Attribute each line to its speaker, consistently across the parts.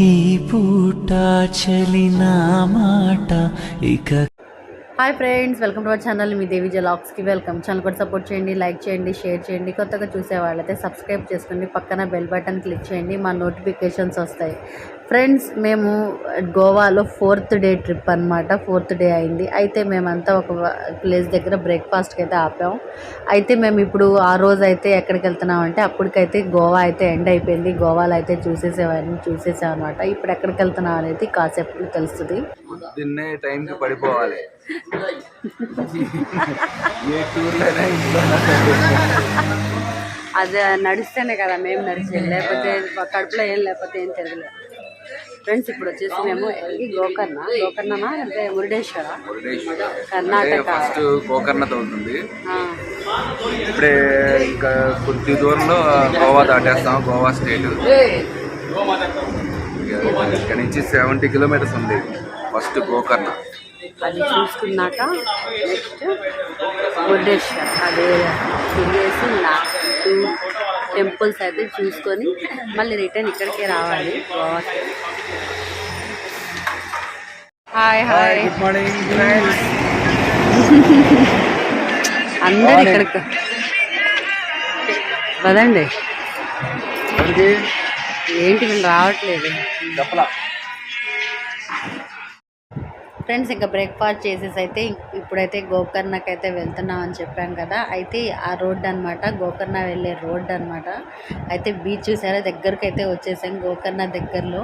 Speaker 1: ఈ పూట చలిన మాట ఇక
Speaker 2: hi friends welcome to our channel. మీ దేవి జలాక్స్కి వెల్కమ్. ఛానల్ కూడా సపోర్ట్ చేయండి లైక్ చేయండి షేర్ చేయండి. కొత్తగా చూసే వాళ్ళైతే సబ్స్క్రైబ్ చేసుకోండి. పక్కన బెల్ బటన్ క్లిక్ చేయండి. మా నోటిఫికేషన్స్ వస్తాయి. ఫ్రెండ్స్ మేము గోవాలో ఫోర్త్ డే ట్రిప్ అనమాట ఫోర్త్ డే అయింది. అయితే మేమంతా ఒక ప్లేస్ దగ్గర బ్రేక్ఫాస్ట్కి అయితే ఆపాం. అయితే మేము ఇప్పుడు ఆ రోజు అయితే ఎక్కడికి వెళ్తున్నాం అంటే అప్పటికైతే గోవా అయితే ఎండ్ అయిపోయింది. గోవాలో అయితే చూసేసేవన్నీ చూసేసాం అనమాట ఇప్పుడు ఎక్కడికి వెళ్తున్నాం అనేది కాసేపు తెలుస్తుంది.
Speaker 3: టైంకి పడిపోవాలి.
Speaker 2: అది నడిస్తేనే కదా మేము నడిచేది. లేకపోతే కడుపులో ఏం లేకపోతే ఏం తిరగలేదు ఫ్రెండ్స్ ఇప్పుడు వచ్చేసి మేము ఇది గోకర్ణ. గోకర్ణనా అంటే మురుడేశ్వర? కర్ణాటక.
Speaker 3: ఫస్ట్ గోకర్ణ తగ్గుతుంది ఇప్పుడే ఇంకా కొద్ది దూరంలో గోవా దాటేస్తాం గోవా స్టేట్. ఇక్కడ నుంచి సెవెంటీ కిలోమీటర్స్ ఉంది ఫస్ట్ గోకర్ణ.
Speaker 2: అది చూసుకున్నాక నెక్స్ట్ మురుడేశ్వర. అది తిరిగేసి టూ టెంపుల్స్ అయితే చూసుకొని మళ్ళీ రిటర్న్ ఇక్కడికే రావాలి.
Speaker 3: Hi hi.
Speaker 2: అందరు ఇక్కడికి పదండి ఏంటి వీళ్ళు రావట్లేదు.
Speaker 3: చెప్పలా.
Speaker 2: ఫ్రెండ్స్ ఇంకా బ్రేక్ఫాస్ట్ చేసేసి అయితే ఇప్పుడైతే గోకర్ణకి అయితే వెళ్తున్నాం అని చెప్పాం కదా. అయితే ఆ రోడ్ అన్నమాట గోకర్ణ వెళ్ళే రోడ్ అన్నమాట. అయితే బీచ్ చూసారా? దగ్గరికి అయితే వచ్చేసాం గోకర్ణ దగ్గరలో.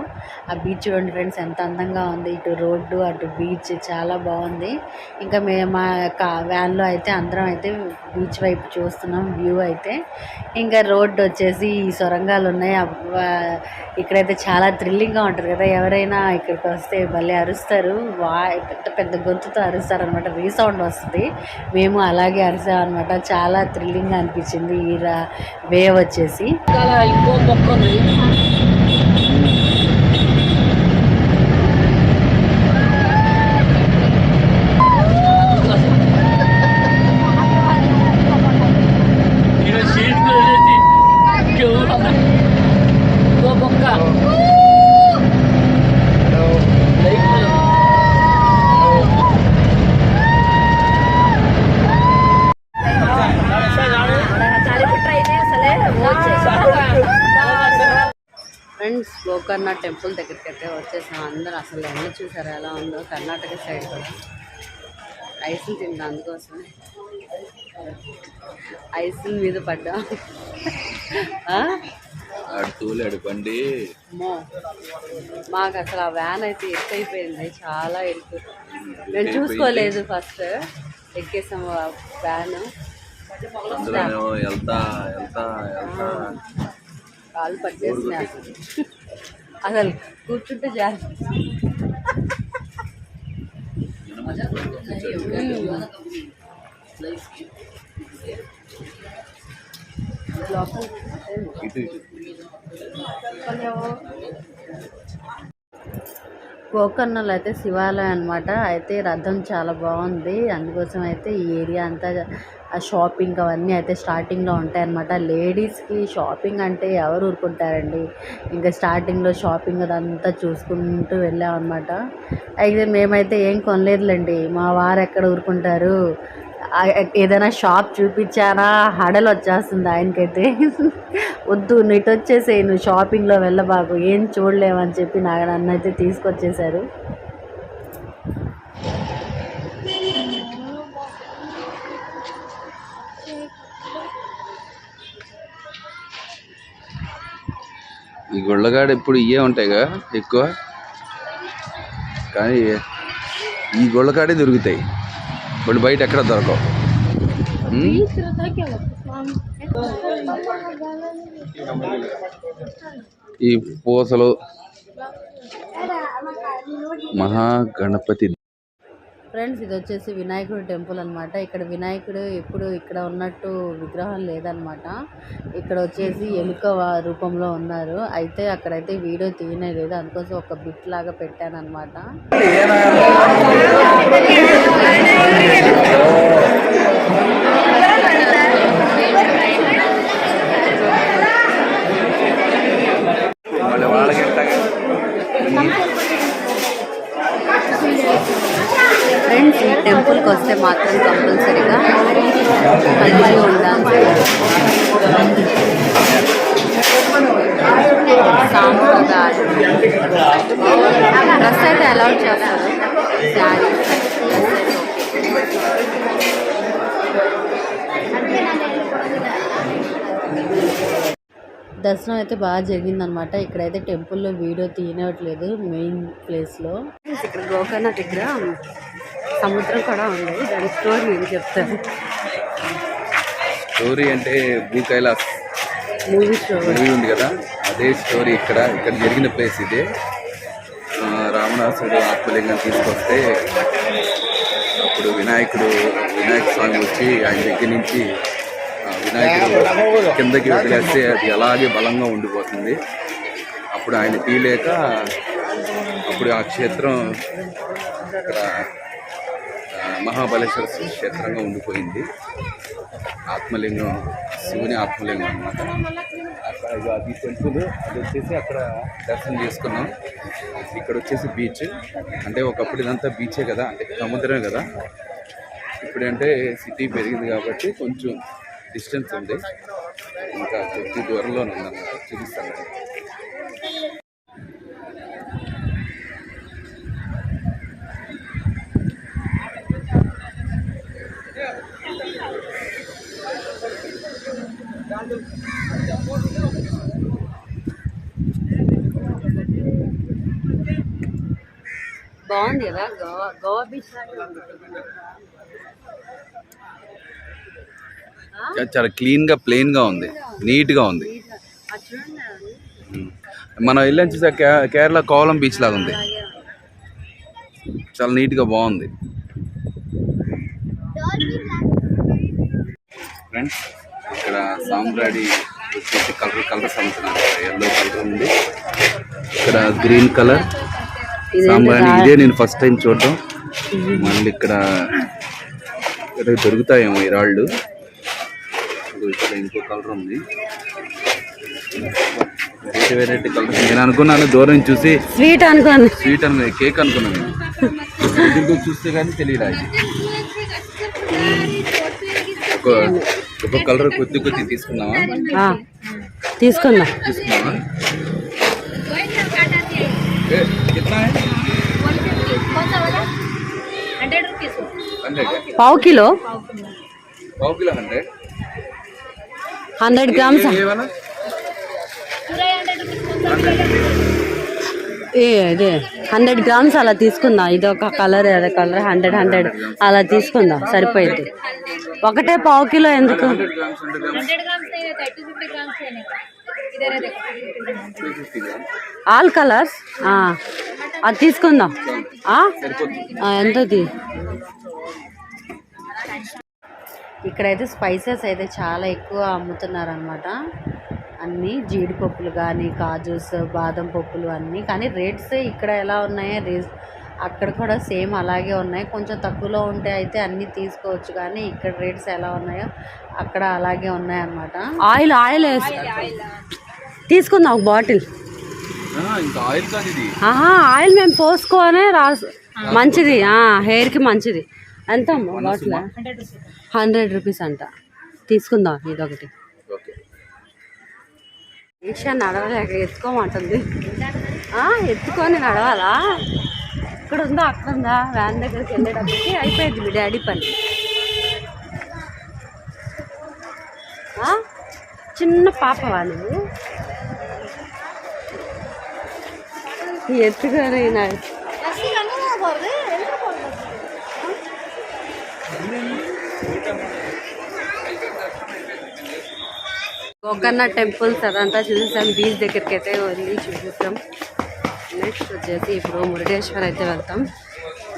Speaker 2: ఆ బీచ్ చూడండి ఫ్రెండ్స్ ఎంత అందంగా ఉంది. ఇటు రోడ్డు అటు బీచ్ చాలా బాగుంది. ఇంకా మేము మా యొక్క వ్యాన్లో అయితే అందరం అయితే బీచ్ వైపు చూస్తున్నాం వ్యూ అయితే. ఇంకా రోడ్డు వచ్చేసి ఈ సొరంగాలు ఉన్నాయి. ఇక్కడైతే చాలా థ్రిల్లింగ్గా ఉంటుంది కదా. ఎవరైనా ఇక్కడికి వస్తే భలే అరుస్తారు. వా పెద్ద పెద్ద గొంతుతో అరుస్తారనమాట రీసౌండ్ వస్తుంది. మేము అలాగే అరిసాం చాలా థ్రిల్లింగ్గా అనిపించింది. ఈ వేవ్ వచ్చేసి. ఇంకో గోకర్ణ టెంపుల్ దగ్గరికి అయితే వచ్చేసాం. అందరూ అసలు ఎండ చూసారు ఎలా ఉందో కర్ణాటక సైడ్ కూడా. ఐస్ తిందా అందుకోసమే. ఐస్ మీద పడ్డా. మాకు అసలు ఆ వ్యాన్ అయితే ఎత్తు అయిపోయింది చాలా ఎత్తు. మేము చూసుకోలేదు ఫస్ట్ ఎక్కేసాం ఆ వ్యాన్ కాలు పట్టేసినాయి అసలు అసలు కూర్చుంటే జారి
Speaker 3: ఇటు ఇటు
Speaker 2: గోకర్ణలో అయితే శివాలయం అనమాట అయితే రథం చాలా బాగుంది. అందుకోసం అయితే ఈ ఏరియా అంతా ఆ షాపింగ్ అవన్నీ అయితే స్టార్టింగ్లో ఉంటాయన్నమాట. లేడీస్కి షాపింగ్ అంటే ఎవరు ఊరుకుంటారండి? ఇంకా స్టార్టింగ్లో షాపింగ్ అదంతా చూసుకుంటూ వెళ్ళామన్నమాట. అయితే మేమైతే ఏం కొనలేదులేండి. మా వారు ఎక్కడ ఊరుకుంటారు? ఏదైనా షాప్ చూపించానా? హడలు వచ్చేస్తుంది ఆయనకైతే. వద్దు నీటు వచ్చేసేయి నువ్వు షాపింగ్లో వెళ్ళబాకు. ఏం చూడలేవని చెప్పి నా నన్ను అయితే తీసుకొచ్చేసారు
Speaker 3: ఈ గుళ్ళగాడ ఇప్పుడు ఇవే ఉంటాయిగా? ఎక్కువ? కానీ ఈ గుళ్ళకాడే దొరుకుతాయి. ఇప్పుడు బయట ఎక్కడ దొరకవు? ఈ పూసలు మహాగణపతి.
Speaker 2: ఫ్రెండ్స్ ఇది వచ్చేసి వినాయకుడు టెంపుల్ అనమాట ఇక్కడ వినాయకుడు ఎప్పుడు ఇక్కడ ఉన్నట్టు విగ్రహం లేదనమాట ఇక్కడ వచ్చేసి ఎలుక రూపంలో ఉన్నారు. అయితే అక్కడైతే వీడియో తీయనే లేదు. అందుకోసం ఒక బిట్ లాగా పెట్టాను అనమాట
Speaker 3: వాళ్ళ వాళ్ళకి ఎట్టాగా
Speaker 2: ఫ్రెండ్స్ ఈ టెంపుల్కి వస్తే మాత్రం కంపల్సరీగా కలిసి ఉండాలి సాంప్రదాయం డ్రెస్ అయితే అలౌట్ చేస్తారు శారీ దర్శనం అయితే బాగా జరిగిందనమాట. ఇక్కడైతే టెంపుల్లో వీడియో తీయనట్లేదు మెయిన్ ప్లేస్లో. ఇక్కడ గోకర్ణ దగ్గర సముద్రం కూడా ఉంది. దాని స్టోరీ నేను చెప్తాను.
Speaker 3: స్టోరీ అంటే భూ కైలాస్
Speaker 2: మూవీ స్టోరీ.
Speaker 3: మూవీ ఉంది కదా అదే స్టోరీ ఇక్కడ. ఇక్కడ జరిగిన ప్లేస్ ఇదే. ఆ, రావణాసుడు ఆత్మలింగం తీసుకొస్తే అప్పుడు వినాయకుడు వినాయక స్వామి వచ్చి ఆయన దగ్గర నుంచి కిందకి వదిలేస్తే అది అలాగే బలంగా ఉండిపోతుంది. అప్పుడు ఆయన తీయలేక అప్పుడు ఆ క్షేత్రం ఇక్కడ మహాబలేశ్వర క్షేత్రంగా ఉండిపోయింది. ఆత్మలింగం శివుని ఆత్మలింగం అన్నమాట. అక్కడ అది టెంపుల్ అది వచ్చేసి అక్కడ దర్శనం చేసుకున్నాం. ఇక్కడ వచ్చేసి బీచ్. అంటే ఒకప్పుడు ఇదంతా బీచే కదా అంటే సముద్రమే కదా. ఇప్పుడంటే సిటీ పెరిగింది కాబట్టి కొంచెం డిస్టెన్స్ ఉంది. ఇంకా కొద్ది దూరంలోనే ఉందన్నమాట చూపిస్తాను.
Speaker 2: బాగుంది కదా? గోవా గోవా బీచ్
Speaker 3: చా- చాలా క్లీన్గా ప్లెయిన్గా ఉంది. నీట్గా ఉంది.
Speaker 2: చూడండి
Speaker 3: ఉమ్. మనం వెళ్ళాం చూసా కే- కేరళ కోవలం బీచ్ లాగా ఉంది. చాలా నీట్గా బాగుంది. ఫ్రెండ్స్ ఇక్కడ సాంబ్రాడి వచ్చేసి కలర్ కలర్స్ అమ్ముతున్నారు ఎల్లో కలర్ ఉంది. ఇక్కడ గ్రీన్ కలర్ సాంబ్రాణి ఇదే నేను ఫస్ట్ టైం చూడటం. మళ్ళీ ఇక్కడ ఇక్కడ దొరుకుతాయేమో ఈ రాళ్ళు. ఇట్లా ఇంకో కలర్ ఉంది. వెరైటీ వెరైటీ కలర్ నేను అనుకున్నాను దూరం చూసి
Speaker 2: స్వీట్ అనుకున్నాను.
Speaker 3: స్వీట్ అనుకున్నాను కేక్ అనుకున్నాను. నేను చూస్తే కానీ తెలియదా ఒక్కొక్క కలర్ కొద్ది కొద్ది తీసుకున్నావా
Speaker 2: తీసుకున్నా
Speaker 3: తీసుకున్నావా
Speaker 2: పావు కిలో?
Speaker 3: పావు కిలో
Speaker 2: హండ్రెడ్.
Speaker 3: Hundred
Speaker 2: grams. ఇదే హండ్రెడ్ గ్రామ్స్ అలా తీసుకుందాం? ఇది ఒక కలర్ అదే కలర్ హండ్రెడ్ హండ్రెడ్. అలా తీసుకుందాం? సరిపోయింది. ఒకటే పావు కిలో ఎందుకు? All colours? అది తీసుకుందాం? ఎంతది? ఇక్కడైతే స్పైసెస్ అయితే చాలా ఎక్కువ అమ్ముతున్నారు అనమాట అన్నీ జీడిపప్పులు కానీ కాజూస్ బాదం పప్పులు అన్నీ. కానీ రేట్స్ ఇక్కడ ఎలా ఉన్నాయో? రేస్ అక్కడ కూడా సేమ్ అలాగే ఉన్నాయి. కొంచెం తక్కువలో ఉంటే అయితే అన్నీ తీసుకోవచ్చు కానీ ఇక్కడ రేట్స్ ఎలా ఉన్నాయో అక్కడ అలాగే ఉన్నాయి అన్నమాట ఆయిల్ ఆయిల్ వేసి తీసుకుందాం ఒక బాటిల్.
Speaker 3: ఆయిల్
Speaker 2: మేము పోసుకొనే రాసు మంచిది. హెయిర్కి మంచిది. ఎంత అమ్మా బాటిల్? హండ్రెడ్ రూపీస్ అంట. తీసుకుందాం ఇదొకటి.
Speaker 3: ఓకే.
Speaker 2: ఈషా నడవలేక ఎత్తుకోమంటుంది. ఎత్తుకొని నడవాలా? ఇక్కడ ఉందా అక్కడ ఉందా వ్యాన్ దగ్గరికి వెళ్ళేటప్పటికి అయిపోయింది మీ డాడీ పని? చిన్న పాపవా నువ్వు? ఎత్తుకొని గోకర్ణ టెంపుల్స్ అదంతా చూసేసాం. బీచ్ దగ్గరికి అయితే వెళ్ళి చూసేసాం. నెక్స్ట్ వచ్చేసి ఇప్పుడు మురుడేశ్వర్ అయితే వెళ్తాం.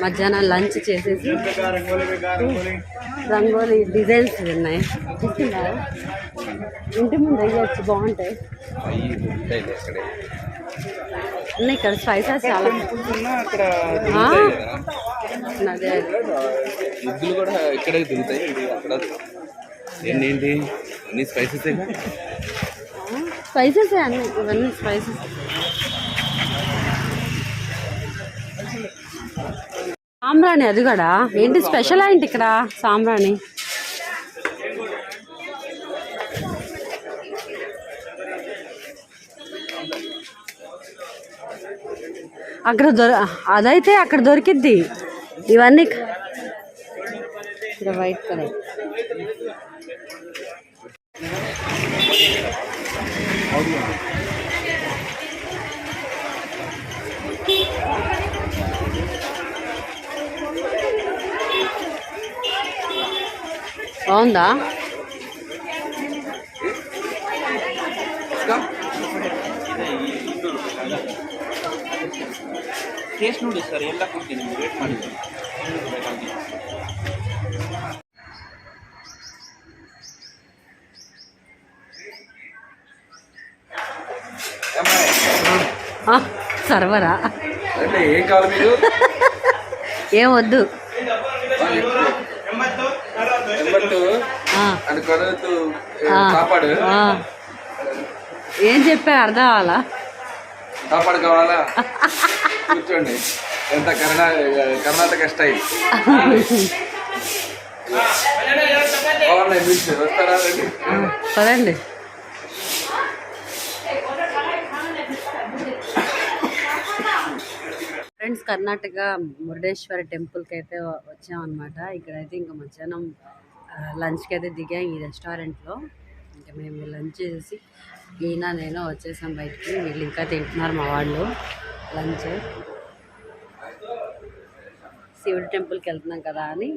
Speaker 2: మధ్యాహ్నం లంచ్ చేసేసి రంగోలీ డిజైన్స్ ఉన్నాయి. ఇంటి ముందు వేయచ్చు బాగుంటాయి.
Speaker 3: ఉన్నాయి
Speaker 2: అన్నీ ఇక్కడ స్పైసెస్ చాలా అదే
Speaker 3: కూడా ఇక్కడే అక్కడ ఏంటి? అన్ని స్పైసెస్
Speaker 2: స్పైసెస్ అన్ని? ఇవన్నీ స్పైసెస్. సాంబ్రాణి అది కూడా? ఏంటి స్పెషల్ ఏంటి ఇక్కడ సాంబ్రాణి? అక్కడ దొర అదైతే అక్కడ దొరికిద్ది. ఇవన్నీ ఇక్కడ వైట్ కలర్. బాగుందా
Speaker 4: ಟೇಸ್ಟ್ ನೋಡಿ ಸರ್ ಎಲ್ಲ ಕೊಡ್ತೀನಿ ನಿಮ್ಗೆ ವೇಟ್ ಮಾಡಿ
Speaker 2: సర్వరా.
Speaker 3: అంటే ఏం
Speaker 2: ఏం వద్దు. చెప్పా అర్థం అవ్వాలా
Speaker 3: కాపాడు కావాలా? కూర్చోండి. ఎంత కర్ణా కర్ణాటక స్టైల్.
Speaker 2: పదండి. ఫ్రెండ్స్ కర్ణాటక మురుడేశ్వర టెంపుల్కి అయితే వచ్చామన్నమాట. ఇక్కడైతే ఇంకా మధ్యాహ్నం లంచ్కి అయితే దిగాం ఈ రెస్టారెంట్లో. ఇంకా మేము లంచ్ చేసి ఈయన నేను వచ్చేసాం బయటికి. వీళ్ళు ఇంకా తింటున్నారు మా వాళ్ళు. లంచ్. శివుడి టెంపుల్కి వెళ్తున్నాం కదా అని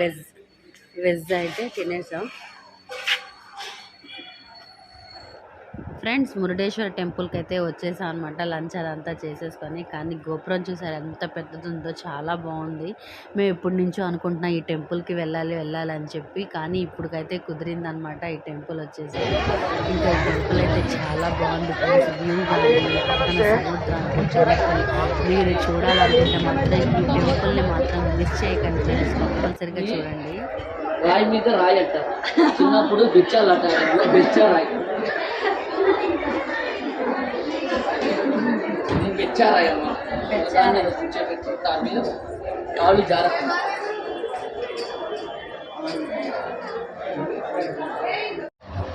Speaker 2: వెజ్ వెజ్ అయితే తినేసాం. ఫ్రెండ్స్ మురుడేశ్వర టెంపుల్కి అయితే వచ్చేసాం అనమాట లంచ్ అదంతా చేసేసుకొని. కానీ గోపురం చూసారు ఎంత పెద్దది ఉందో చాలా బాగుంది. మేము ఎప్పటి నుంచో అనుకుంటున్నాం ఈ టెంపుల్కి వెళ్ళాలి వెళ్ళాలి అని చెప్పి. కానీ ఇప్పటికైతే కుదిరింది అనమాట ఈ టెంపుల్ వచ్చేసి. ఇంకా ఈ టెంపుల్ అయితే చాలా బాగుంది ఫ్రెండ్స్. వ్యూ కానీ చూడకండి మీరు చూడాలనుకుంటే మాత్రం ఈ టెంపుల్ని మాత్రం మిస్ చేయకండి ఫ్రెండ్స్. కంపల్సరిగా చూడండి.
Speaker 5: రాయి మీద రాయి అంటారు. చిన్నప్పుడు బిచ్చాలు అంటారు. బిచ్చా రాయి. దాన్ని ఇలా కూర్చోబెట్టి దాని మీద కాళ్ళు జారకుండా.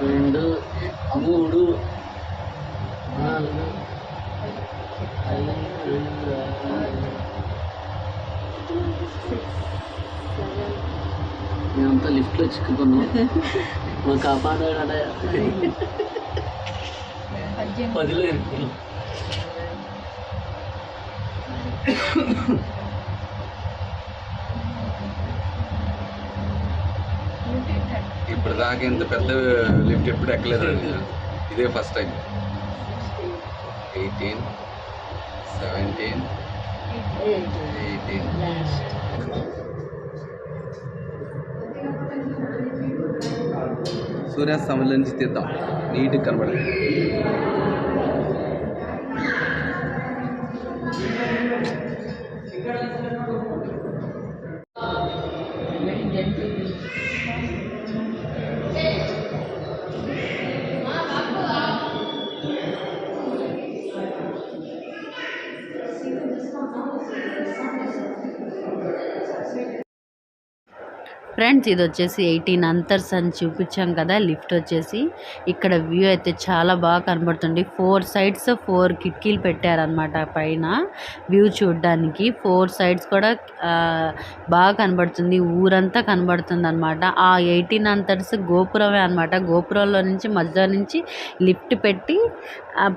Speaker 5: రెండు మూడు నాలుగు ఐదు మేమంతా లిఫ్ట్లో చిక్కుకున్నాం. మా కాపాడాడ పదిలో
Speaker 3: ఇప్పుడు దాకా ఇంత పెద్ద లిఫ్ట్ ఎప్పుడు ఎక్కలేదు ఇదే first time. Eighteen seventeen eighteen సూర్యాస్తమం నుంచి తీద్దాం. నీట్గా కనబడదు
Speaker 2: ఫ్రెండ్స్ ఇది వచ్చేసి ఎయిటీన్ అంతర్స్ అని చూపించాం కదా లిఫ్ట్ వచ్చేసి. ఇక్కడ వ్యూ అయితే చాలా బాగా కనబడుతుంది. ఫోర్ సైడ్స్ ఫోర్ కిటికీలు పెట్టారనమాట పైన వ్యూ చూడడానికి. ఫోర్ సైడ్స్ కూడా బాగా కనబడుతుంది. ఊరంతా కనబడుతుంది అనమాట ఆ ఎయిటీన్ అంతర్స్ గోపురమే అనమాట గోపురంలో నుంచి మధ్యలో నుంచి లిఫ్ట్ పెట్టి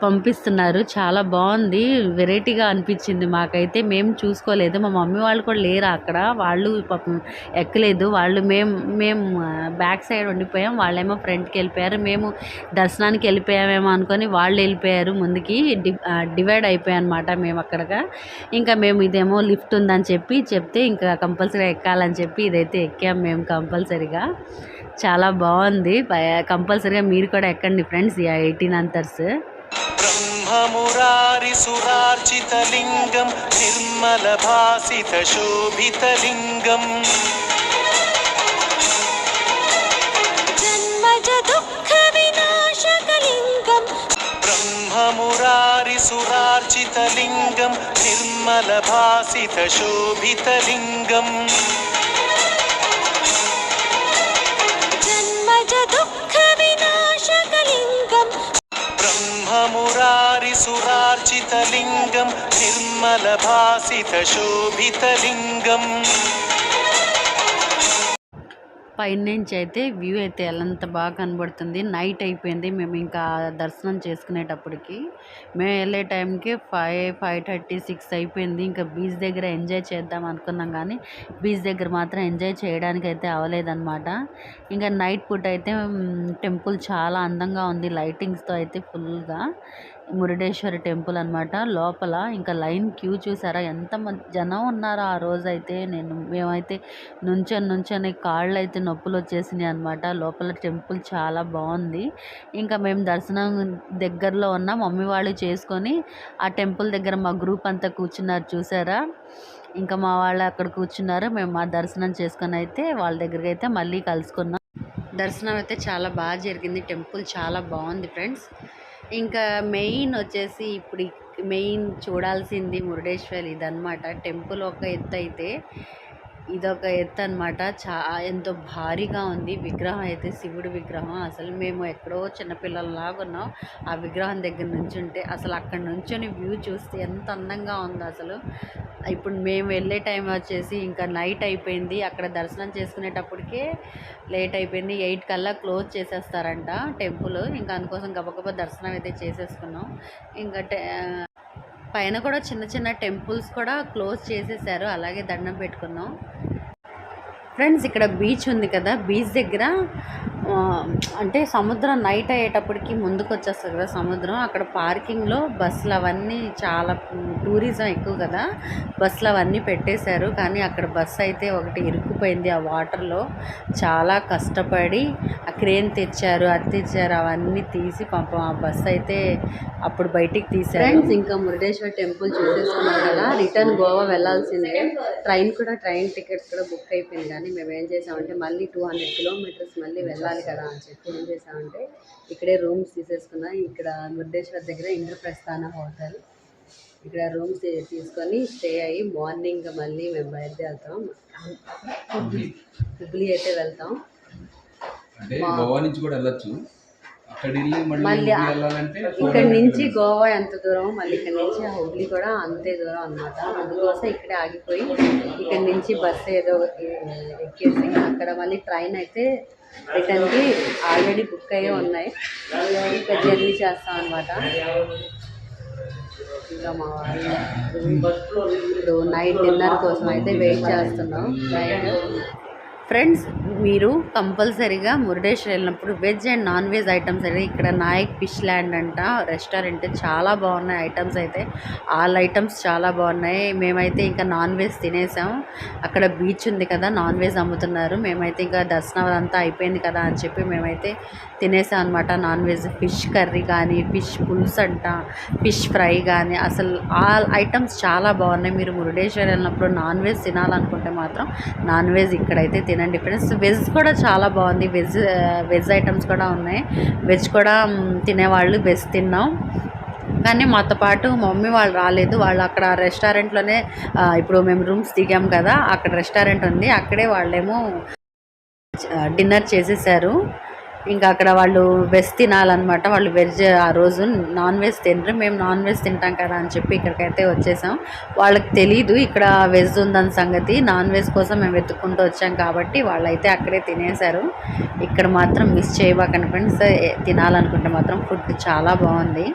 Speaker 2: పంపిస్తున్నారు. చాలా బాగుంది. వెరైటీగా అనిపించింది మాకైతే. మేము చూసుకోలేదు. మా మమ్మీ వాళ్ళు కూడా లేరు అక్కడ. వాళ్ళు పాపం ఎక్కలేదు. వాళ్ళు మేము మేము బ్యాక్ సైడ్ ఉండిపోయాం. వాళ్ళేమో ఫ్రంట్కి వెళ్ళిపోయారు. మేము దర్శనానికి వెళ్ళిపోయామేమో అనుకొని వాళ్ళు వెళ్ళిపోయారు ముందుకి. డి డివైడ్ అయిపోయాం అనమాట మేము అక్కడగా. ఇంకా మేము ఇదేమో లిఫ్ట్ ఉందని చెప్పి చెప్తే ఇంకా కంపల్సరీ ఎక్కాలని చెప్పి ఇదైతే ఎక్కాం మేము కంపల్సరీగా. చాలా బాగుంది. కంపల్సరీగా మీరు కూడా ఎక్కండి ఫ్రెండ్స్ ఎయిటీన్ అంతర్స్
Speaker 6: मुरारिसुरार्जितलिङ्गं निर्मलभासितशोभितलिङ्गम्। ब्रह्ममुरारिसुरार्चितलिङ्गं
Speaker 7: निर्मलभासितशोभितलिङ्गम्।
Speaker 6: బ్రహ్మమురారిసురార్చితలింగం నిర్మలభాసితశోభితలింగం
Speaker 2: పైన నుంచి అయితే వ్యూ అయితే ఎంత బాగా కనబడుతుంది. నైట్ అయిపోయింది. మేము ఇంకా దర్శనం చేసుకునేటప్పటికి. మేము వెళ్ళే టైంకి ఫైవ్ ఫైవ్ థర్టీ సిక్స్ అయిపోయింది. ఇంకా బీచ్ దగ్గర ఎంజాయ్ చేద్దాం అనుకున్నాం కానీ బీచ్ దగ్గర మాత్రం ఎంజాయ్ చేయడానికి అయితే అవ్వలేదన్నమాట. ఇంకా నైట్ పూట అయితే టెంపుల్ చాలా అందంగా ఉంది. లైటింగ్స్తో అయితే ఫుల్గా. మురుడేశ్వర టెంపుల్ అన్నమాట. లోపల ఇంకా లైన్ క్యూ చూసారా? ఎంత జనం ఉన్నారో ఆ రోజు అయితే నేను మేమైతే నుంచొని నుంచొని కాళ్ళు అయితే నొప్పులు వచ్చేసినాయి అనమాట లోపల టెంపుల్ చాలా బాగుంది ఇంకా మేము దర్శనం దగ్గరలో ఉన్న మమ్మీ వాళ్ళు చేసుకొని ఆ టెంపుల్ దగ్గర మా గ్రూప్ అంతా కూర్చున్నారు చూసారా? ఇంకా మా వాళ్ళు అక్కడ కూర్చున్నారు. మేము మా దర్శనం చేసుకొని అయితే వాళ్ళ దగ్గరికి అయితే మళ్ళీ కలుసుకున్నాం. దర్శనం అయితే చాలా బాగా జరిగింది. టెంపుల్ చాలా బాగుంది ఫ్రెండ్స్. ఇంకా మెయిన్ వచ్చేసి ఇప్పుడు మెయిన్ చూడాల్సింది మురుడేశ్వరి ఇదన్నమాట టెంపుల్ ఒక ఎత్తు అయితే ఇదొక ఎత్తు అనమాట చా ఎంతో భారీగా ఉంది. విగ్రహం అయితే శివుడి విగ్రహం. అసలు మేము ఎక్కడో చిన్నపిల్లలలాగా ఉన్నాం. ఆ విగ్రహం దగ్గర నుంచి ఉంటే అసలు అక్కడ నుంచొని వ్యూ చూస్తే ఎంత అందంగా ఉంది అసలు. ఇప్పుడు మేము వెళ్ళే టైం వచ్చేసి ఇంకా నైట్ అయిపోయింది. అక్కడ దర్శనం చేసుకునేటప్పటికే లేట్ అయిపోయింది. ఎయిట్ కల్లా క్లోజ్ చేసేస్తారంట టెంపుల్. ఇంకా అందుకోసం గబగబా దర్శనం అయితే చేసేసుకున్నాం. ఇంకా టె- పైన కూడా చిన్న చిన్న టెంపుల్స్ కూడా క్లోజ్ చేసేసారు. అలాగే దండం పెట్టుకున్నాం. ఫ్రెండ్స్ ఇక్కడ బీచ్ ఉంది కదా బీచ్ దగ్గర ఆ, అంటే సముద్రం నైట్ అయ్యేటప్పటికి ముందుకు వచ్చేస్తుంది కదా సముద్రం. అక్కడ పార్కింగ్లో బస్సులు అవన్నీ చాలా టూరిజం ఎక్కువ కదా బస్సులు అవన్నీ పెట్టేశారు. కానీ అక్కడ బస్సు అయితే ఒకటి ఇరుక్కుపోయింది ఆ వాటర్లో. చాలా కష్టపడి ఆ క్రేన్ తెచ్చారు అది తెచ్చారు అవన్నీ తీసి పాపం ఆ బస్సు అయితే అప్పుడు బయటికి తీశారు. ఫ్రెండ్స్ ఇంకా మురుడేశ్వర టెంపుల్ చూసేసుకున్నాం కదా రిటర్న్ గోవా వెళ్ళాల్సిందే. ట్రైన్ కూడా ట్రైన్ టికెట్స్ కూడా బుక్ అయిపోయింది. కానీ మేము ఏం చేసామంటే మళ్ళీ టూ హండ్రెడ్ కిలోమీటర్స్ మళ్ళీ వెళ్ళాలి కదా అని చెప్పి ఏం చేసామంటే ఇక్కడే రూమ్స్ తీసేసుకున్నాం. ఇక్కడ మురుడేశ్వర్ దగ్గర ఇంద్రప్రస్థాన హోటల్. ఇక్కడ రూమ్స్ తీసుకొని స్టే అయ్యి మార్నింగ్ మళ్ళీ మేము బయలుదేరుతాం హుబ్లీ. అయితే వెళ్తాం.
Speaker 3: అంటే గోవా నుంచి కూడా వెళ్ళొచ్చు. మళ్ళీ
Speaker 2: ఇక్కడ నుంచి గోవా ఎంత దూరం మళ్ళీ ఇక్కడ నుంచి హుబ్లీ కూడా అంతే దూరం అన్నమాట. అందుకోసం ఇక్కడే ఆగిపోయి ఇక్కడ నుంచి బస్సు ఏదో ఎక్కేసి అక్కడ మళ్ళీ ట్రైన్ అయితే రిటర్న్కి ఆల్రెడీ బుక్ అయ్యే ఉన్నాయి. ఇంకా జర్నీ చేస్తాం అనమాట ఇంకా మా వాళ్ళు ఇప్పుడు నైట్ డిన్నర్ కోసం అయితే వెయిట్ చేస్తున్నాం. ట్రైన్ ఫ్రెండ్స్ మీరు కంపల్సరీగా మురుడేశ్వర్ వెళ్ళినప్పుడు veg and non veg items అయితే ఇక్కడ నాయక్ ఫిష్ ల్యాండ్ అంట రెస్టారెంట్ చాలా బాగున్నాయి ఐటమ్స్ అయితే. ఆల్ ఐటమ్స్ చాలా బాగున్నాయి. మేమైతే ఇంకా నాన్ వెజ్ తినేసాం. అక్కడ బీచ్ ఉంది కదా నాన్ వెజ్ అమ్ముతున్నారు. మేమైతే ఇంకా దర్శనం అంతా అయిపోయింది కదా అని చెప్పి మేమైతే తినేసాం అనమాట నాన్ వెజ్ ఫిష్ కర్రీ కానీ ఫిష్ పులుసు అంట ఫిష్ ఫ్రై కానీ అసలు ఆల్ ఐటమ్స్ చాలా బాగున్నాయి. మీరు మురుడేశ్వర్ వెళ్ళినప్పుడు నాన్ వెజ్ తినాలనుకుంటే మాత్రం నాన్ వెజ్ ఇక్కడైతే తినండి ఫ్రెండ్స్ వెజ్ కూడా చాలా బాగుంది. వెజ్ వెజ్ ఐటమ్స్ కూడా ఉన్నాయి. వెజ్ కూడా తినేవాళ్ళు వెజ్ తిన్నాం. కానీ మాతో పాటు మమ్మీ వాళ్ళు రాలేదు. వాళ్ళు అక్కడ రెస్టారెంట్లోనే ఇప్పుడు మేము రూమ్స్ దిగాం కదా అక్కడ రెస్టారెంట్ ఉంది. అక్కడే వాళ్ళేమో డిన్నర్ చేసేసారు. ఇంకా అక్కడ వాళ్ళు వెజ్ తినాలన్నమాట. వాళ్ళు వెజ్ ఆ రోజు నాన్ వెజ్ తినరు. మేము నాన్ వెజ్ తింటాం కదా అని చెప్పి ఇక్కడికైతే వచ్చేసాం. వాళ్ళకి తెలీదు ఇక్కడ వెజ్ ఉందని సంగతి. నాన్ వెజ్ కోసం మేము వెతుక్కుంటూ వచ్చాం కాబట్టి వాళ్ళైతే అక్కడే తినేశారు. ఇక్కడ మాత్రం మిస్ చేయబాకండి ఫ్రెండ్స్ తినాలనుకుంటే మాత్రం ఫుడ్ చాలా బాగుంది.